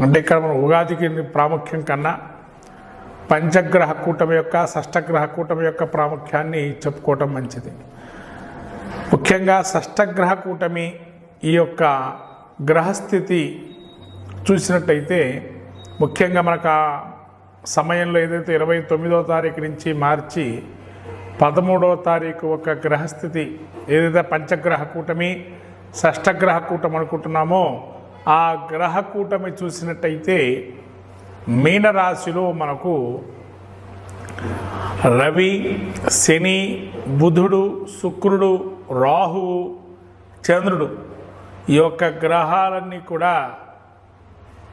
అంటే ఇక్కడ మనం ఉగాదికి ప్రాముఖ్యం కన్నా పంచగ్రహ కూటమి యొక్క షష్టగ్రహ కూటమి యొక్క ప్రాముఖ్యాన్ని చెప్పుకోవటం మంచిది. ముఖ్యంగా షష్టగ్రహ కూటమి ఈ యొక్క గ్రహస్థితి చూసినట్టయితే ముఖ్యంగా మనకు ఆ సమయంలో ఏదైతే ఇరవై తొమ్మిదో తారీఖు నుంచి మార్చి పదమూడవ తారీఖు ఒక గ్రహస్థితి ఏదైతే పంచగ్రహ కూటమి షష్టగ్రహ కూటమి అనుకుంటున్నామో ఆ గ్రహ కూటమి చూసినట్టయితే మీనరాశిలో మనకు రవి శని బుధుడు శుక్రుడు రాహువు చంద్రుడు ఈ యొక్క గ్రహాలన్నీ కూడా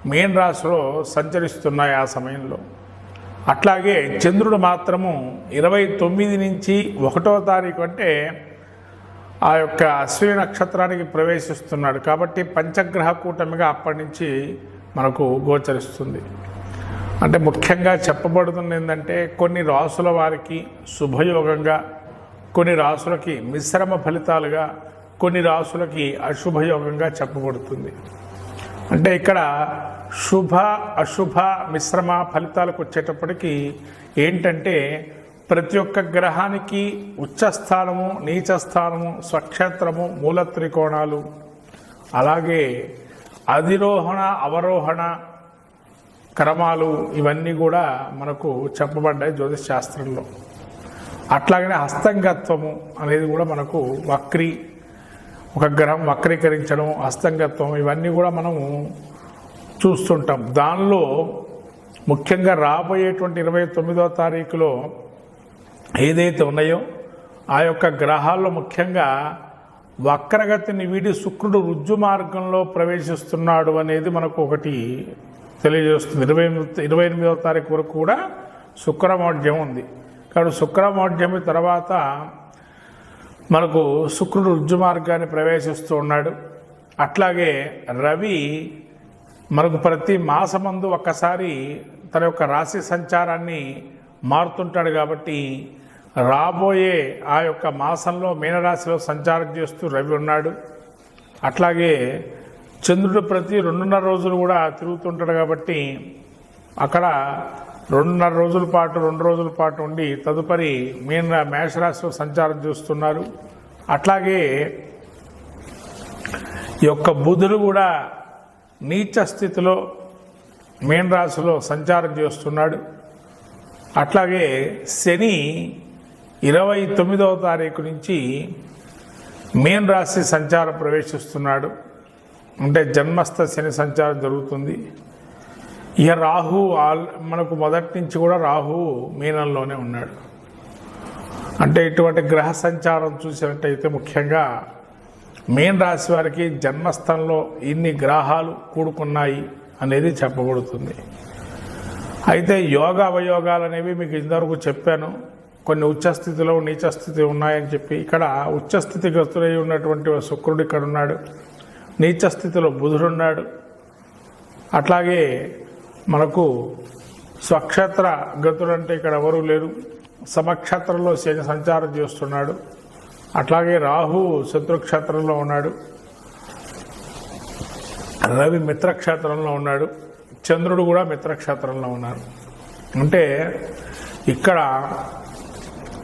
మీన రాశిలో సంచరిస్తున్నాయి ఆ సమయంలో. అట్లాగే చంద్రుడు మాత్రము ఇరవై తొమ్మిది నుంచి ఒకటో తారీఖు అంటే ఆ యొక్క అశ్విని నక్షత్రానికి ప్రవేశిస్తున్నాడు కాబట్టి పంచగ్రహ కూటమిగా అప్పటి నుంచి మనకు గోచరిస్తుంది. అంటే ముఖ్యంగా చెప్పబడుతుంది ఏంటంటే కొన్ని రాసుల వారికి శుభయోగంగా కొన్ని రాసులకి మిశ్రమ ఫలితాలుగా కొన్ని రాసులకి అశుభయోగంగా చెప్పబడుతుంది. అంటే ఇక్కడ శుభ అశుభ మిశ్రమ ఫలితాలకు వచ్చేటప్పటికి ఏంటంటే ప్రతి ఒక్క గ్రహానికి ఉచ్చస్థానము నీచస్థానము స్వక్షేత్రము మూల త్రికోణాలు అలాగే అధిరోహణ అవరోహణ క్రమాలు ఇవన్నీ కూడా మనకు చెప్పబడ్డాయి జ్యోతిష్ శాస్త్రంలో. అట్లాగనే హస్తంగత్వము అనేది కూడా మనకు వక్రీ ఒక గ్రహం వక్రీకరించడం హస్తంగత్వం ఇవన్నీ కూడా మనము చూస్తుంటాం. దానిలో ముఖ్యంగా రాబోయేటువంటి ఇరవై తొమ్మిదో తారీఖులో ఏదైతే ఉన్నాయో ఆ యొక్క గ్రహాల్లో ముఖ్యంగా వక్రగతిని వీడి శుక్రుడు రుజ్జు మార్గంలో ప్రవేశిస్తున్నాడు అనేది మనకు ఒకటి తెలియజేస్తుంది. ఇరవై ఎనిమిది ఇరవై ఎనిమిదవ తారీఖు వరకు కూడా శుక్రమౌఢ్యం ఉంది. కాబట్టి శుక్రమౌఢ్యమి తర్వాత మనకు శుక్రుడు రుజ్జు మార్గాన్ని ప్రవేశిస్తూ ఉన్నాడు. అట్లాగే రవి మనకు ప్రతి మాసమందు ఒక్కసారి తన యొక్క రాశి సంచారాన్ని మారుతుంటాడు కాబట్టి రాబోయే ఆ యొక్క మాసంలో మీనరాశిలో సంచారం చేస్తూ రవి ఉన్నాడు. అట్లాగే చంద్రుడు ప్రతి రెండున్నర రోజులు కూడా తిరుగుతుంటాడు కాబట్టి అక్కడ రెండున్నర రోజుల పాటు రెండు రోజుల పాటు ఉండి తదుపరి మీన మేషరాశిలో సంచారం చేస్తున్నారు. అట్లాగే ఈ యొక్క బుధుడు కూడా నీచ స్థితిలో మీన రాశిలో సంచారం చేస్తున్నాడు. అట్లాగే శని ఇరవై తొమ్మిదవ తారీఖు నుంచి మీన రాశి సంచారం ప్రవేశిస్తున్నాడు. అంటే జన్మస్థ శని సంచారం జరుగుతుంది. ఇక రాహు ఆల్ మనకు మొదటి నుంచి కూడా రాహు మీనంలోనే ఉన్నాడు. అంటే ఇటువంటి గ్రహ సంచారం చూసినట్టయితే ముఖ్యంగా మీన రాశి వారికి జన్మస్థంలో ఇన్ని గ్రహాలు కూడుకున్నాయి అనేది చెప్పబడుతుంది. అయితే యోగ అవయోగాలు అనేవి మీకు ఇంతవరకు చెప్పాను. కొన్ని ఉచ్చస్థితిలో నీచస్థితి ఉన్నాయని చెప్పి ఇక్కడ ఉచ్చస్థితి గతులై ఉన్నటువంటి శుక్రుడు ఇక్కడ ఉన్నాడు. నీచస్థితిలో బుధుడున్నాడు అట్లాగే మనకు స్వక్షేత్ర గతుడు అంటే ఇక్కడ ఎవరూ లేరు. సమక్షేత్రంలో శని సంచారం చేస్తున్నాడు. అట్లాగే రాహు శత్రుక్షేత్రంలో ఉన్నాడు. రవి మిత్రక్షేత్రంలో ఉన్నాడు. చంద్రుడు కూడా మిత్రక్షేత్రంలో ఉన్నారు అంటే ఇక్కడ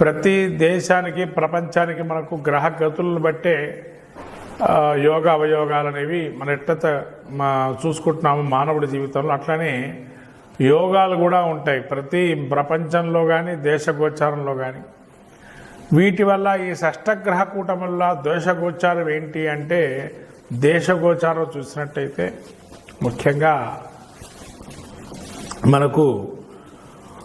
ప్రతి దేశానికి ప్రపంచానికి మనకు గ్రహ గతులను బట్టే యోగ అవయోగాలు అనేవి మన ఎట్ట మా చూసుకుంటున్నాము మానవుడి జీవితంలో. అట్లనే యోగాలు కూడా ఉంటాయి. ప్రతి ప్రపంచంలో కానీ దేశగోచారంలో కానీ వీటి వల్ల ఈ షష్టగ్రహ కూటం వల్ల దోషగోచారం ఏంటి అంటే దేశగోచారం చూసినట్టయితే ముఖ్యంగా మనకు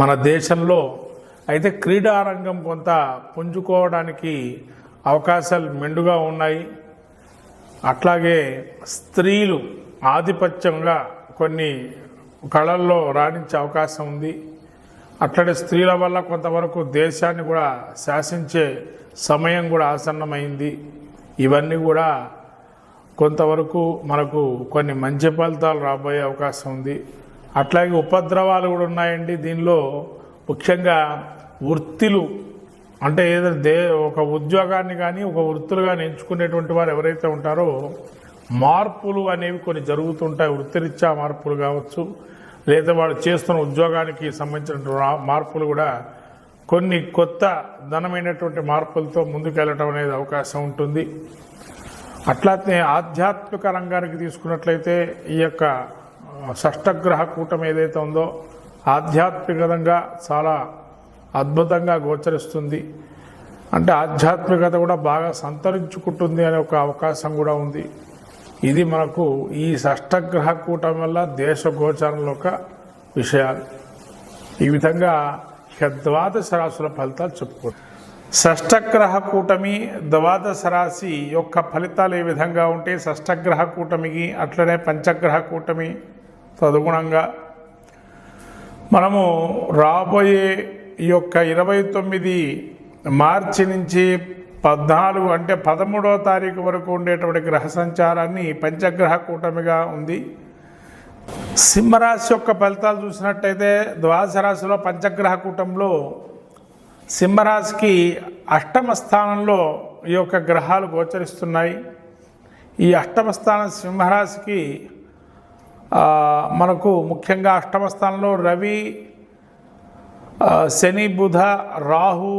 మన దేశంలో అయితే క్రీడారంగం కొంత పుంజుకోవడానికి అవకాశాలు మెండుగా ఉన్నాయి. అట్లాగే స్త్రీలు ఆధిపత్యంగా కొన్ని కళల్లో రాణించే అవకాశం ఉంది. అట్లాగే స్త్రీల వల్ల కొంతవరకు దేశాన్ని కూడా శాసించే సమయం కూడా ఆసన్నమైంది. ఇవన్నీ కూడా కొంతవరకు మనకు కొన్ని మంచి ఫలితాలు రాబోయే అవకాశం ఉంది. అట్లాగే ఉపద్రవాలు కూడా ఉన్నాయండి. దీనిలో ముఖ్యంగా వృత్తిలు అంటే ఏదైనా దే ఒక ఉద్యోగాన్ని కానీ ఒక వృత్తులు కానీ ఎంచుకునేటువంటి వారు ఎవరైతే ఉంటారో మార్పులు అనేవి కొన్ని జరుగుతుంటాయి. వృత్తిరీత్యా మార్పులు కావచ్చు లేదా వాడు చేస్తున్న ఉద్యోగానికి సంబంధించిన మార్పులు కూడా కొన్ని కొత్త ధనమైనటువంటి మార్పులతో ముందుకెళ్ళటం అనేది అవకాశం ఉంటుంది. అట్లానే ఆధ్యాత్మిక రంగానికి తీసుకున్నట్లయితే ఈ యొక్క షష్టగ్రహ కూటమి ఏదైతే ఉందో ఆధ్యాత్మికంగా చాలా అద్భుతంగా గోచరిస్తుంది. అంటే ఆధ్యాత్మికత కూడా బాగా సంతరించుకుంటుంది అనే ఒక అవకాశం కూడా ఉంది. ఇది మనకు ఈ షష్టగ్రహ కూటం వల్ల దేశ గోచారంలో ఒక విషయాలు. ఈ విధంగా ఇక ద్వాదశ రాశుల ఫలితాలు చెప్పుకోండి షష్టగ్రహ కూటమి ద్వాదశ రాశి యొక్క ఫలితాలు ఏ విధంగా ఉంటే షష్టగ్రహ కూటమికి అట్లనే పంచగ్రహ కూటమి తదుగుణంగా మనము రాబోయే ఈ యొక్క ఇరవై తొమ్మిది మార్చి నుంచి పద్నాలుగు అంటే పదమూడవ తారీఖు వరకు ఉండేటువంటి గ్రహ సంచారాన్ని పంచగ్రహ కూటమిగా ఉంది. సింహరాశి యొక్క ఫలితాలు చూసినట్టయితే ద్వాదశ రాశిలో పంచగ్రహ కూటంలో సింహరాశికి అష్టమ స్థానంలో ఈ యొక్క గ్రహాలు గోచరిస్తున్నాయి. ఈ అష్టమ స్థానం సింహరాశికి మనకు ముఖ్యంగా అష్టమ స్థానంలో రవి శని బుధ రాహు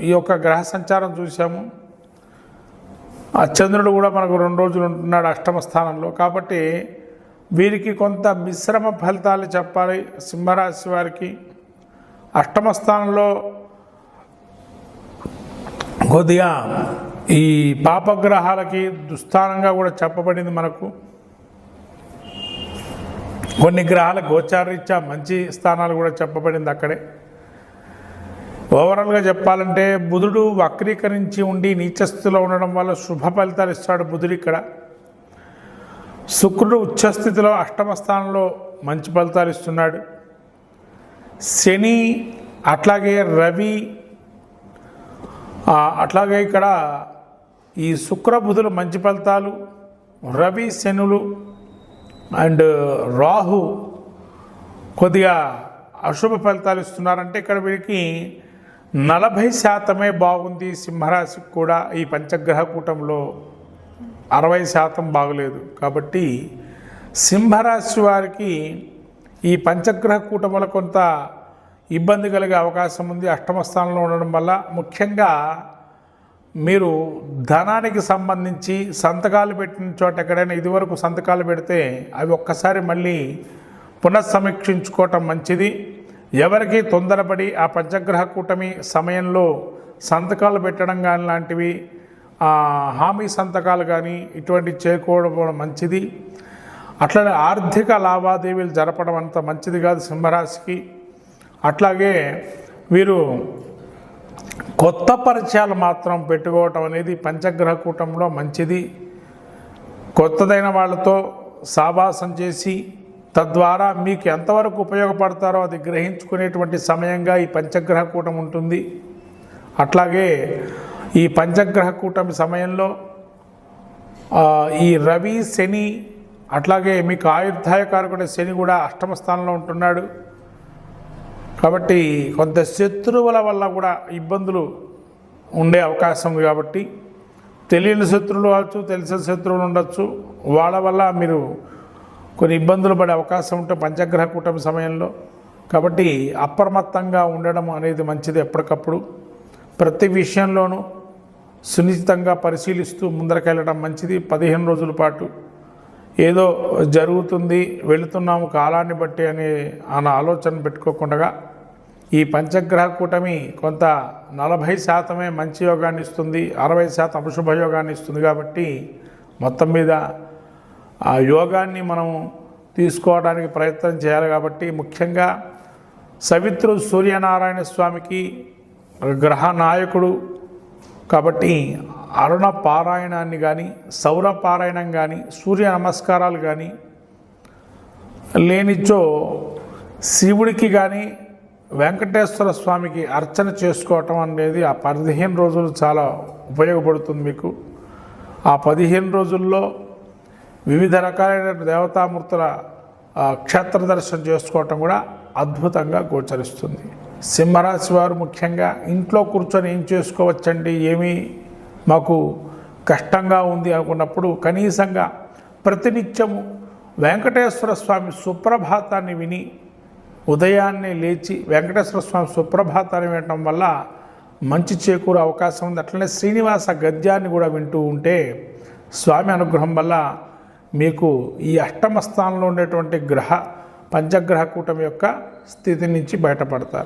ఈ యొక్క గ్రహ సంచారం చూసాము ఆ చంద్రుడు కూడా మనకు రెండు రోజులు ఉంటున్నాడు అష్టమ స్థానంలో. కాబట్టి వీరికి కొంత మిశ్రమ ఫలితాలు చెప్పాలి సింహరాశి వారికి. అష్టమ స్థానంలో కొద్దిగా ఈ పాపగ్రహాలకి దుస్థానంగా కూడా చెప్పబడింది మనకు. కొన్ని గ్రహాల గోచారీత్యా మంచి స్థానాలు కూడా చెప్పబడింది అక్కడే. ఓవరాల్గా చెప్పాలంటే బుధుడు వక్రీకరించి ఉండి నీచస్థితిలో ఉండడం వల్ల శుభ ఫలితాలు ఇస్తాడు బుధుడు ఇక్కడ. శుక్రుడు ఉచ్చస్థితిలో అష్టమ స్థానంలో మంచి ఫలితాలు ఇస్తున్నాడు. శని అట్లాగే రవి అట్లాగే ఇక్కడ ఈ శుక్రబుధులు మంచి ఫలితాలు రవి శనులు అండ్ రాహు కొద్దిగా అశుభ ఫలితాలు ఇస్తున్నారంటే ఇక్కడ వీరికి నలభై శాతమే బాగుంది సింహరాశికి కూడా ఈ పంచగ్రహ కూటంలో అరవై శాతం బాగలేదు. కాబట్టి సింహరాశి వారికి ఈ పంచగ్రహ కూటముల కొంత ఇబ్బంది కలిగే అవకాశం ఉంది. అష్టమ స్థానంలో ఉండడం వల్ల ముఖ్యంగా మీరు ధనానికి సంబంధించి సంతకాలు పెట్టిన చోట ఎక్కడైనా ఇదివరకు సంతకాలు పెడితే అవి ఒక్కసారి మళ్ళీ పునఃసమీక్షించుకోవటం మంచిది. ఎవరికి తొందరపడి ఆ పంచగ్రహ కూటమి సమయంలో సంతకాలు పెట్టడం కానీ లాంటివి హామీ సంతకాలు కానీ ఇటువంటివి చేయకపోవడం మంచిది. అట్లనే ఆర్థిక లావాదేవీలు జరపడం అంత మంచిది కాదు సింహరాశికి. అట్లాగే వీరు కొత్త పరిచయాలు మాత్రం పెట్టుకోవటం అనేది పంచగ్రహ కూటంలో మంచిది. కొత్తదైన వాళ్ళతో సావాసం చేసి తద్వారా మీకు ఎంతవరకు ఉపయోగపడతారో అది గ్రహించుకునేటువంటి సమయంగా ఈ పంచగ్రహ కూటం ఉంటుంది. అట్లాగే ఈ పంచగ్రహ కూటమి సమయంలో ఈ రవి శని అట్లాగే మీకు ఆయుర్దాయకారకుడు శని కూడా అష్టమ స్థానంలో ఉంటున్నాడు. కాబట్టి కొంత శత్రువుల వల్ల కూడా ఇబ్బందులు ఉండే అవకాశం ఉంది కాబట్టి తెలియని శత్రువులు కావచ్చు తెలిసిన శత్రువులు ఉండొచ్చు. వాళ్ళ వల్ల మీరు కొన్ని ఇబ్బందులు పడే అవకాశం ఉంటే పంచగ్రహ కూటమి సమయంలో. కాబట్టి అప్రమత్తంగా ఉండడం అనేది మంచిది ఎప్పటికప్పుడు. ప్రతి విషయంలోనూ సునిశ్చితంగా పరిశీలిస్తూ ముందరకెళ్ళడం మంచిది. పదిహేను రోజుల పాటు ఏదో జరుగుతుంది వెళుతున్నాము కాలాన్ని బట్టి అనే అన్న ఆలోచన పెట్టుకోకుండా ఈ పంచగ్రహ కూటమి కొంత నలభై శాతమే మంచి యోగాన్ని ఇస్తుంది అరవై శాతం అశుభ యోగాన్ని ఇస్తుంది కాబట్టి మొత్తం మీద ఆ యోగాన్ని మనం తీసుకోవడానికి ప్రయత్నం చేయాలి కాబట్టి ముఖ్యంగా సవిత్రు సూర్యనారాయణ స్వామికి గ్రహ నాయకుడు కాబట్టి అరుణ పారాయణాన్ని కానీ సౌర పారాయణం కానీ సూర్య నమస్కారాలు కానీ లేనిచో శివుడికి కానీ వెంకటేశ్వర స్వామికి అర్చన చేసుకోవటం అనేది ఆ పదిహేను రోజులు చాలా ఉపయోగపడుతుంది మీకు. ఆ పదిహేను రోజుల్లో వివిధ రకాలైన దేవతామూర్తుల క్షేత్ర దర్శనం చేసుకోవటం కూడా అద్భుతంగా గోచరిస్తుంది. సింహరాశి వారు ముఖ్యంగా ఇంట్లో కూర్చొని ఏం చేసుకోవచ్చండి? ఏమీ మాకు కష్టంగా ఉంది అనుకున్నప్పుడు కనీసంగా ప్రతినిత్యము వెంకటేశ్వర స్వామి సుప్రభాతాన్ని విని ఉదయాన్నే లేచి వెంకటేశ్వర స్వామి సుప్రభాతాన్ని వినటం వల్ల మంచి చేకూరే అవకాశం ఉంది. అట్లనే శ్రీనివాస గద్యాన్ని కూడా వింటూ ఉంటే స్వామి అనుగ్రహం వల్ల మీకు ఈ అష్టమ స్థానంలో ఉండేటువంటి గ్రహ పంచగ్రహ కూటమి యొక్క స్థితి నుంచి బయటపడతారు.